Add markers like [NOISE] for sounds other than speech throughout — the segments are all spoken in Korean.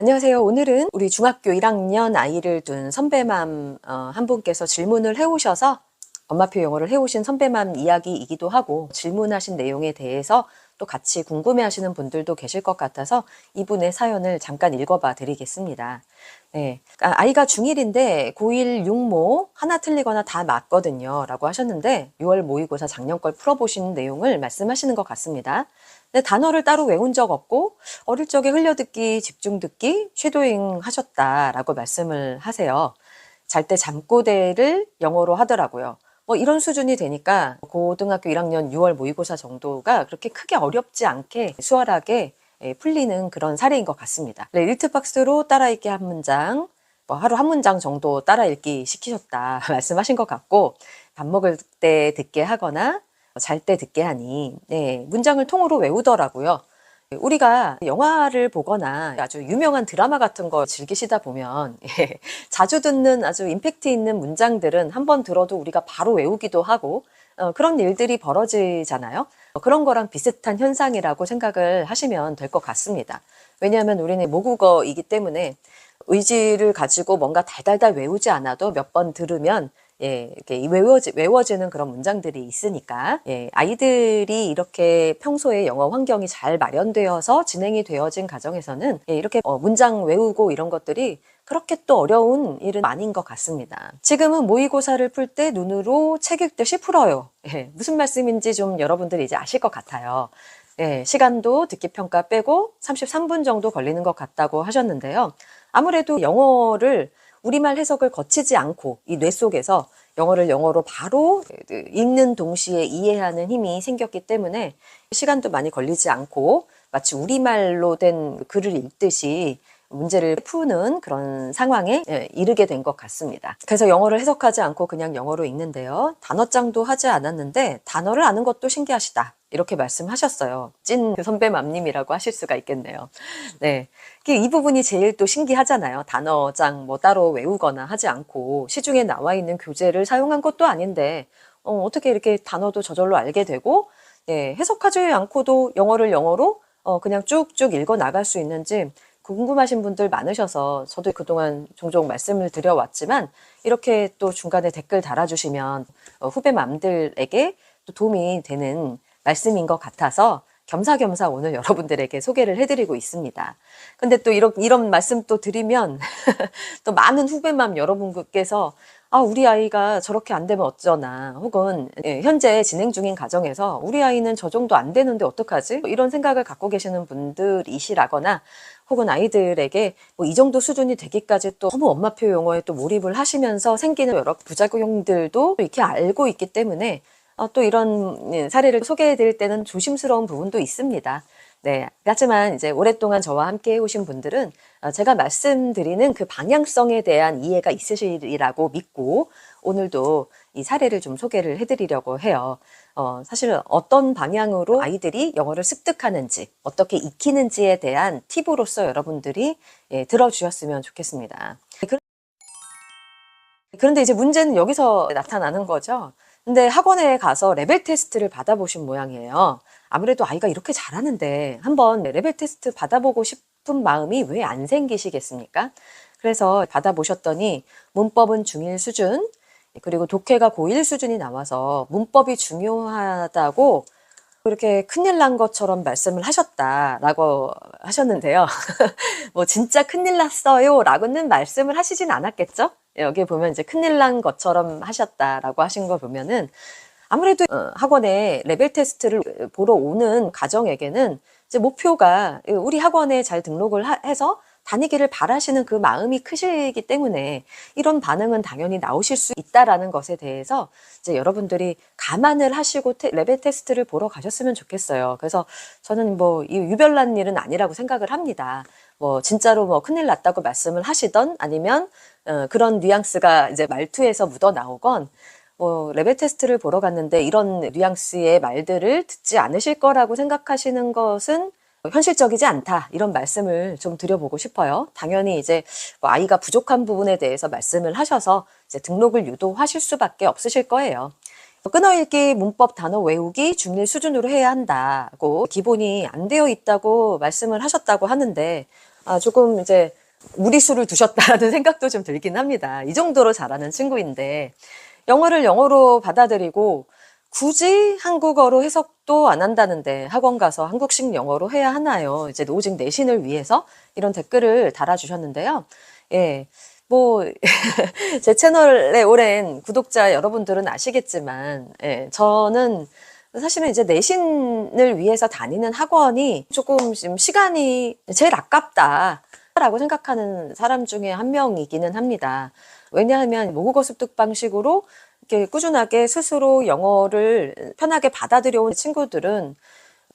안녕하세요. 오늘은 우리 중학교 1학년 아이를 둔 선배맘 어, 한 분께서 질문을 해오셔서 엄마표 영어를 해오신 선배맘 이야기이기도 하고 질문하신 내용에 대해서 또 같이 궁금해하시는 분들도 계실 것 같아서 이분의 사연을 잠깐 읽어봐 드리겠습니다. 네. 아, 아이가 중1인데 고1 육모 하나 틀리거나 다 맞거든요. 라고 하셨는데 6월 모의고사 작년 걸 풀어보신 내용을 말씀하시는 것 같습니다. 근데 단어를 따로 외운 적 없고 어릴 적에 흘려듣기, 집중 듣기, 쉐도잉 하셨다라고 말씀을 하세요. 잘 때 잠꼬대를 영어로 하더라고요. 뭐 이런 수준이 되니까 고등학교 1학년 6월 모의고사 정도가 그렇게 크게 어렵지 않게 수월하게 예, 풀리는 그런 사례인 것 같습니다. 네, 일트박스로 따라읽기 한 문장, 뭐 하루 한 문장 정도 따라읽기 시키셨다 [LAUGHS] 말씀하신 것 같고 밥 먹을 때 듣게 하거나 잘 때 듣게 하니 네, 문장을 통으로 외우더라고요. 우리가 영화를 보거나 아주 유명한 드라마 같은 거 즐기시다 보면 예, [LAUGHS] 자주 듣는 아주 임팩트 있는 문장들은 한 번 들어도 우리가 바로 외우기도 하고 어, 그런 일들이 벌어지잖아요. 어, 그런 거랑 비슷한 현상이라고 생각을 하시면 될 것 같습니다. 왜냐하면 우리는 모국어이기 때문에 의지를 가지고 뭔가 달달달 외우지 않아도 몇 번 들으면 예, 이렇게 외워지, 외워지는 그런 문장들이 있으니까, 예, 아이들이 이렇게 평소에 영어 환경이 잘 마련되어서 진행이 되어진 가정에서는, 예, 이렇게 어, 문장 외우고 이런 것들이 그렇게 또 어려운 일은 아닌 것 같습니다. 지금은 모의고사를 풀 때 눈으로 책 읽듯이 풀어요. 예, 무슨 말씀인지 좀 여러분들이 이제 아실 것 같아요. 예, 시간도 듣기 평가 빼고 33분 정도 걸리는 것 같다고 하셨는데요. 아무래도 영어를 우리말 해석을 거치지 않고 이 뇌 속에서 영어를 영어로 바로 읽는 동시에 이해하는 힘이 생겼기 때문에 시간도 많이 걸리지 않고 마치 우리말로 된 글을 읽듯이 문제를 푸는 그런 상황에 예, 이르게 된 것 같습니다. 그래서 영어를 해석하지 않고 그냥 영어로 읽는데요. 단어장도 하지 않았는데 단어를 아는 것도 신기하시다. 이렇게 말씀하셨어요. 찐 선배 맘님이라고 하실 수가 있겠네요. 네. 이 부분이 제일 또 신기하잖아요. 단어장 뭐 따로 외우거나 하지 않고 시중에 나와 있는 교재를 사용한 것도 아닌데 어, 어떻게 이렇게 단어도 저절로 알게 되고 예, 해석하지 않고도 영어를 영어로 어, 그냥 쭉쭉 읽어 나갈 수 있는지 궁금하신 분들 많으셔서 저도 그동안 종종 말씀을 드려왔지만 이렇게 또 중간에 댓글 달아주시면 어, 후배 맘들에게 또 도움이 되는 말씀인 것 같아서 겸사겸사 오늘 여러분들에게 소개를 해드리고 있습니다. 근데 또 이런, 이런 말씀 또 드리면 [LAUGHS] 또 많은 후배맘 여러분께서 아, 우리 아이가 저렇게 안 되면 어쩌나, 혹은 예, 현재 진행 중인 가정에서 우리 아이는 저 정도 안 되는데 어떡하지? 이런 생각을 갖고 계시는 분들이시라거나, 혹은 아이들에게 뭐 이 정도 수준이 되기까지 또 너무 엄마표 용어에 또 몰입을 하시면서 생기는 여러 부작용들도 이렇게 알고 있기 때문에 어, 또 이런 예, 사례를 소개해 드릴 때는 조심스러운 부분도 있습니다. 네. 하지만 이제 오랫동안 저와 함께 해오신 분들은 어, 제가 말씀드리는 그 방향성에 대한 이해가 있으시리라고 믿고 오늘도 이 사례를 좀 소개를 해드리려고 해요. 어, 사실은 어떤 방향으로 아이들이 영어를 습득하는지, 어떻게 익히는지에 대한 팁으로서 여러분들이 예, 들어주셨으면 좋겠습니다. 그런데 이제 문제는 여기서 나타나는 거죠. 근데 학원에 가서 레벨 테스트를 받아보신 모양이에요. 아무래도 아이가 이렇게 잘하는데 한번 레벨 테스트 받아보고 싶은 마음이 왜 안 생기시겠습니까? 그래서 받아보셨더니 문법은 중1 수준, 그리고 독해가 고1 수준이 나와서 문법이 중요하다고 그렇게 큰일 난 것처럼 말씀을 하셨다라고 하셨는데요. [LAUGHS] 뭐 진짜 큰일 났어요 라고는 말씀을 하시진 않았겠죠? 여기 보면 이제 큰일 난 것처럼 하셨다라고 하신 거 보면은 아무래도 어, 학원에 레벨 테스트를 보러 오는 가정에게는 이제 목표가 우리 학원에 잘 등록을 해서 다니기를 바라시는 그 마음이 크시기 때문에 이런 반응은 당연히 나오실 수 있다라는 것에 대해서 이제 여러분들이 감안을 하시고 테, 레벨 테스트를 보러 가셨으면 좋겠어요. 그래서 저는 뭐 이 유별난 일은 아니라고 생각을 합니다. 뭐 진짜로 뭐 큰일 났다고 말씀을 하시던 아니면 어, 그런 뉘앙스가 이제 말투에서 묻어 나오건 뭐 레벨 테스트를 보러 갔는데 이런 뉘앙스의 말들을 듣지 않으실 거라고 생각하시는 것은 현실적이지 않다 이런 말씀을 좀 드려보고 싶어요. 당연히 이제 뭐 아이가 부족한 부분에 대해서 말씀을 하셔서 이제 등록을 유도하실 수밖에 없으실 거예요. 끊어읽기, 문법, 단어 외우기 중1 수준으로 해야 한다고 기본이 안 되어 있다고 말씀을 하셨다고 하는데 아, 조금 이제 무리수를 두셨다라는 [LAUGHS] 생각도 좀 들긴 합니다. 이 정도로 잘하는 친구인데 영어를 영어로 받아들이고 굳이 한국어로 해석도 안 한다는데 학원 가서 한국식 영어로 해야 하나요? 이제 오직 내신을 위해서 이런 댓글을 달아주셨는데요. 예. 뭐, [LAUGHS] 제 채널에 오랜 구독자 여러분들은 아시겠지만, 예, 저는 사실은 이제 내신을 위해서 다니는 학원이 조금 지금 시간이 제일 아깝다 라고 생각하는 사람 중에 한 명이기는 합니다. 왜냐하면 모국어 습득 방식으로 이렇게 꾸준하게 스스로 영어를 편하게 받아들여온 친구들은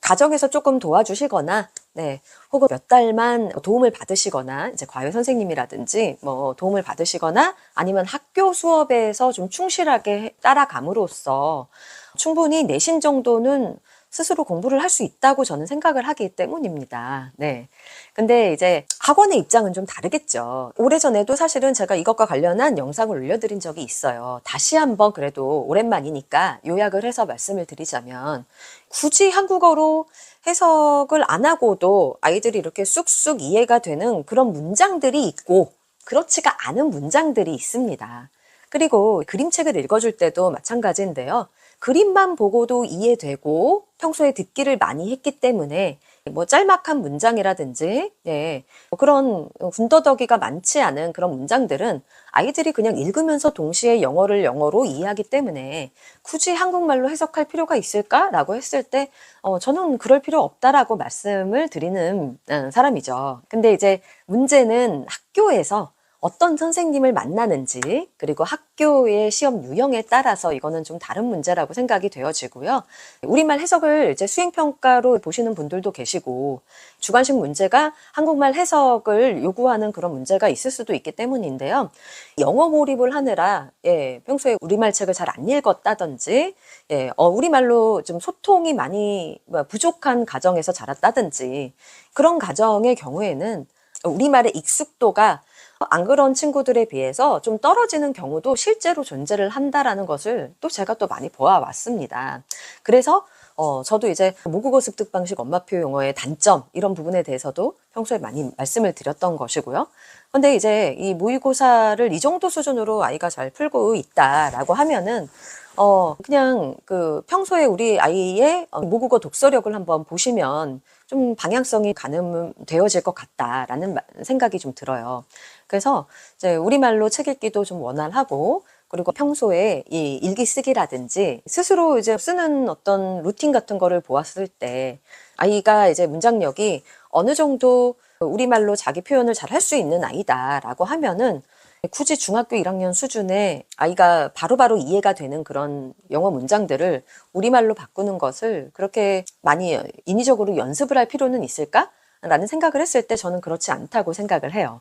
가정에서 조금 도와주시거나, 네, 혹은 몇 달만 도움을 받으시거나, 이제 과외 선생님이라든지 뭐 도움을 받으시거나, 아니면 학교 수업에서 좀 충실하게 따라감으로써 충분히 내신 정도는 스스로 공부를 할 수 있다고 저는 생각을 하기 때문입니다. 네. 근데 이제 학원의 입장은 좀 다르겠죠. 오래전에도 사실은 제가 이것과 관련한 영상을 올려드린 적이 있어요. 다시 한번 그래도 오랜만이니까 요약을 해서 말씀을 드리자면 굳이 한국어로 해석을 안 하고도 아이들이 이렇게 쑥쑥 이해가 되는 그런 문장들이 있고 그렇지가 않은 문장들이 있습니다. 그리고 그림책을 읽어줄 때도 마찬가지인데요. 그림만 보고도 이해되고 평소에 듣기를 많이 했기 때문에 뭐 짤막한 문장이라든지 네, 뭐 그런 군더더기가 많지 않은 그런 문장들은 아이들이 그냥 읽으면서 동시에 영어를 영어로 이해하기 때문에 굳이 한국말로 해석할 필요가 있을까라고 했을 때 어, 저는 그럴 필요 없다라고 말씀을 드리는 음, 사람이죠. 근데 이제 문제는 학교에서 어떤 선생님을 만나는지 그리고 학교의 시험 유형에 따라서 이거는 좀 다른 문제라고 생각이 되어지고요. 우리말 해석을 이제 수행평가로 보시는 분들도 계시고 주관식 문제가 한국말 해석을 요구하는 그런 문제가 있을 수도 있기 때문인데요. 영어 몰입을 하느라 예, 평소에 우리말 책을 잘 안 읽었다든지 예, 어, 우리말로 좀 소통이 많이 뭐 부족한 가정에서 자랐다든지 그런 가정의 경우에는 우리말의 익숙도가 안 그런 친구들에 비해서 좀 떨어지는 경우도 실제로 존재를 한다라는 것을 또 제가 또 많이 보아왔습니다. 그래서 어, 저도 이제 모국어 습득 방식 엄마표 용어의 단점 이런 부분에 대해서도 평소에 많이 말씀을 드렸던 것이고요. 근데 이제 이 모의고사를 이 정도 수준으로 아이가 잘 풀고 있다라고 하면은 어, 그냥 그 평소에 우리 아이의 어, 모국어 독서력을 한번 보시면 좀 방향성이 가늠되어질 것 같다라는 생각이 좀 들어요. 그래서 이제 우리말로 책 읽기도 좀 원활하고 그리고 평소에 이 일기 쓰기라든지 스스로 이제 쓰는 어떤 루틴 같은 거를 보았을 때 아이가 이제 문장력이 어느 정도 우리말로 자기 표현을 잘 할 수 있는 아이다라고 하면은 굳이 중학교 1학년 수준의 아이가 바로바로 바로 이해가 되는 그런 영어 문장들을 우리말로 바꾸는 것을 그렇게 많이 인위적으로 연습을 할 필요는 있을까? 라는 생각을 했을 때 저는 그렇지 않다고 생각을 해요.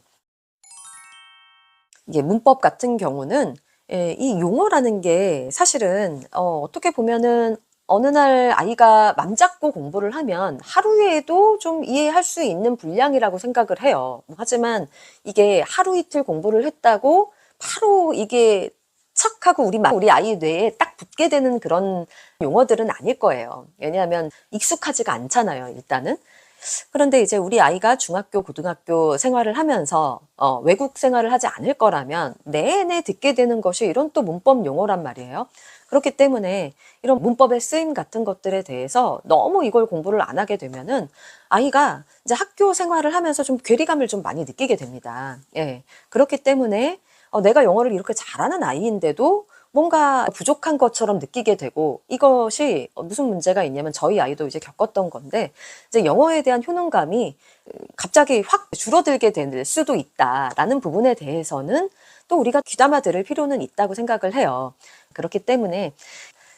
이게 문법 같은 경우는 예, 이 용어라는 게 사실은 어, 어떻게 보면은 어느 날 아이가 맘 잡고 공부를 하면 하루에도 좀 이해할 수 있는 분량이라고 생각을 해요. 하지만 이게 하루 이틀 공부를 했다고 바로 이게 척 하고 우리 우리 아이 뇌에 딱 붙게 되는 그런 용어들은 아닐 거예요. 왜냐하면 익숙하지가 않잖아요. 일단은. 그런데 이제 우리 아이가 중학교, 고등학교 생활을 하면서 어, 외국 생활을 하지 않을 거라면 내내 듣게 되는 것이 이런 또 문법 용어란 말이에요. 그렇기 때문에 이런 문법의 쓰임 같은 것들에 대해서 너무 이걸 공부를 안 하게 되면은 아이가 이제 학교 생활을 하면서 좀 괴리감을 좀 많이 느끼게 됩니다. 예. 그렇기 때문에 어, 내가 영어를 이렇게 잘하는 아이인데도 뭔가 부족한 것처럼 느끼게 되고 이것이 무슨 문제가 있냐면 저희 아이도 이제 겪었던 건데 이제 영어에 대한 효능감이 갑자기 확 줄어들게 될 수도 있다라는 부분에 대해서는 또 우리가 귀담아 들을 필요는 있다고 생각을 해요. 그렇기 때문에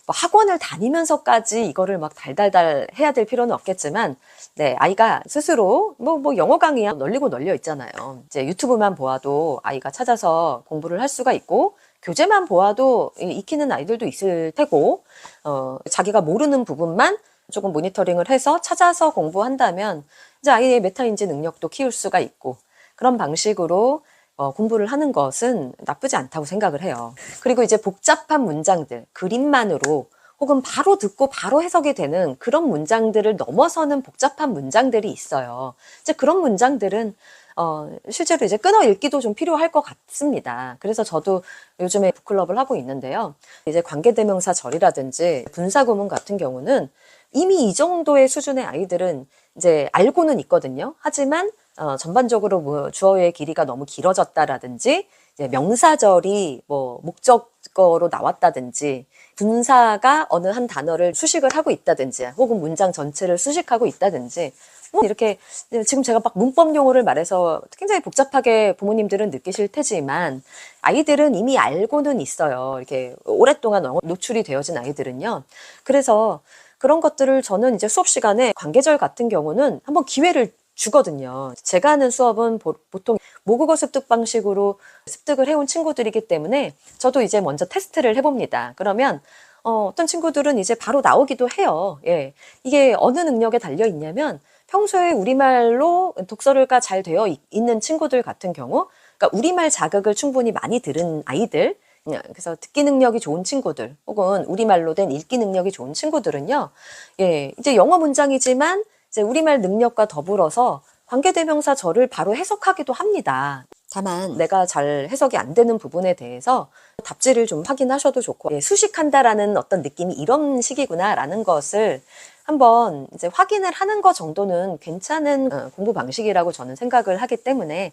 뭐 학원을 다니면서까지 이거를 막 달달달 해야 될 필요는 없겠지만, 네, 아이가 스스로 뭐, 뭐 영어 강의야 널리고 널려 있잖아요. 이제 유튜브만 보아도 아이가 찾아서 공부를 할 수가 있고, 교재만 보아도 익히는 아이들도 있을 테고, 어, 자기가 모르는 부분만 조금 모니터링을 해서 찾아서 공부한다면, 이제 아이의 메타인지 능력도 키울 수가 있고, 그런 방식으로 어, 공부를 하는 것은 나쁘지 않다고 생각을 해요. 그리고 이제 복잡한 문장들, 그림만으로 혹은 바로 듣고 바로 해석이 되는 그런 문장들을 넘어서는 복잡한 문장들이 있어요. 이제 그런 문장들은 어, 실제로 이제 끊어 읽기도 좀 필요할 것 같습니다. 그래서 저도 요즘에 북클럽을 하고 있는데요. 이제 관계대명사 절이라든지 분사구문 같은 경우는 이미 이 정도의 수준의 아이들은 이제 알고는 있거든요. 하지만 어, 전반적으로 뭐 주어의 길이가 너무 길어졌다라든지 명사절이 뭐 목적어로 나왔다든지 분사가 어느 한 단어를 수식을 하고 있다든지 혹은 문장 전체를 수식하고 있다든지 뭐 이렇게 지금 제가 막 문법 용어를 말해서 굉장히 복잡하게 부모님들은 느끼실 테지만 아이들은 이미 알고는 있어요. 이렇게 오랫동안 노출이 되어진 아이들은요. 그래서 그런 것들을 저는 이제 수업 시간에 관계절 같은 경우는 한번 기회를 주거든요. 제가 하는 수업은 보, 통 모국어 습득 방식으로 습득을 해온 친구들이기 때문에 저도 이제 먼저 테스트를 해봅니다. 그러면 어, 어떤 친구들은 이제 바로 나오기도 해요. 예. 이게 어느 능력에 달려 있냐면 평소에 우리말로 독서가 잘 되어 있- 있는 친구들 같은 경우, 그러니까 우리말 자극을 충분히 많이 들은 아이들, 음, 그래서 듣기 능력이 좋은 친구들, 혹은 우리말로 된 읽기 능력이 좋은 친구들은요, 예, 이제 영어 문장이지만 이제 우리말 능력과 더불어서 관계대명사 절을 바로 해석하기도 합니다. 다만 내가 잘 해석이 안 되는 부분에 대해서 답지를 좀 확인하셔도 좋고 예, 수식한다라는 어떤 느낌이 이런 식이구나라는 것을 한번 이제 확인을 하는 것 정도는 괜찮은 어, 공부 방식이라고 저는 생각을 하기 때문에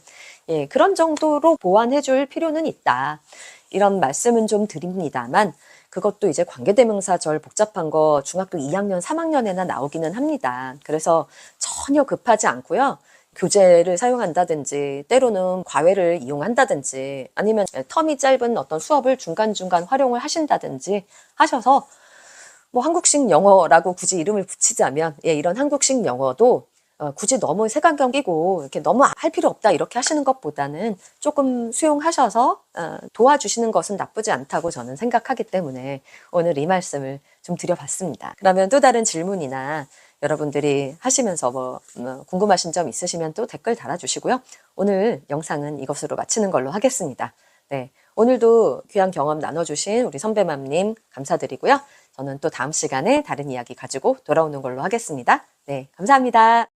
예, 그런 정도로 보완해 줄 필요는 있다. 이런 말씀은 좀 드립니다만 그것도 이제 관계대명사 절 복잡한 거 중학교 2학년, 3학년에나 나오기는 합니다. 그래서 전혀 급하지 않고요. 교재를 사용한다든지 때로는 과외를 이용한다든지 아니면 텀이 짧은 어떤 수업을 중간중간 활용을 하신다든지 하셔서 뭐 한국식 영어라고 굳이 이름을 붙이자면 예, 이런 한국식 영어도 어, 굳이 너무 색안경 끼고 이렇게 너무 할 필요 없다 이렇게 하시는 것보다는 조금 수용하셔서 어, 도와주시는 것은 나쁘지 않다고 저는 생각하기 때문에 오늘 이 말씀을 좀 드려봤습니다. 그러면 또 다른 질문이나 여러분들이 하시면서 뭐 음, 궁금하신 점 있으시면 또 댓글 달아주시고요. 오늘 영상은 이것으로 마치는 걸로 하겠습니다. 네, 오늘도 귀한 경험 나눠주신 우리 선배맘님 감사드리고요. 저는 또 다음 시간에 다른 이야기 가지고 돌아오는 걸로 하겠습니다. 네, 감사합니다.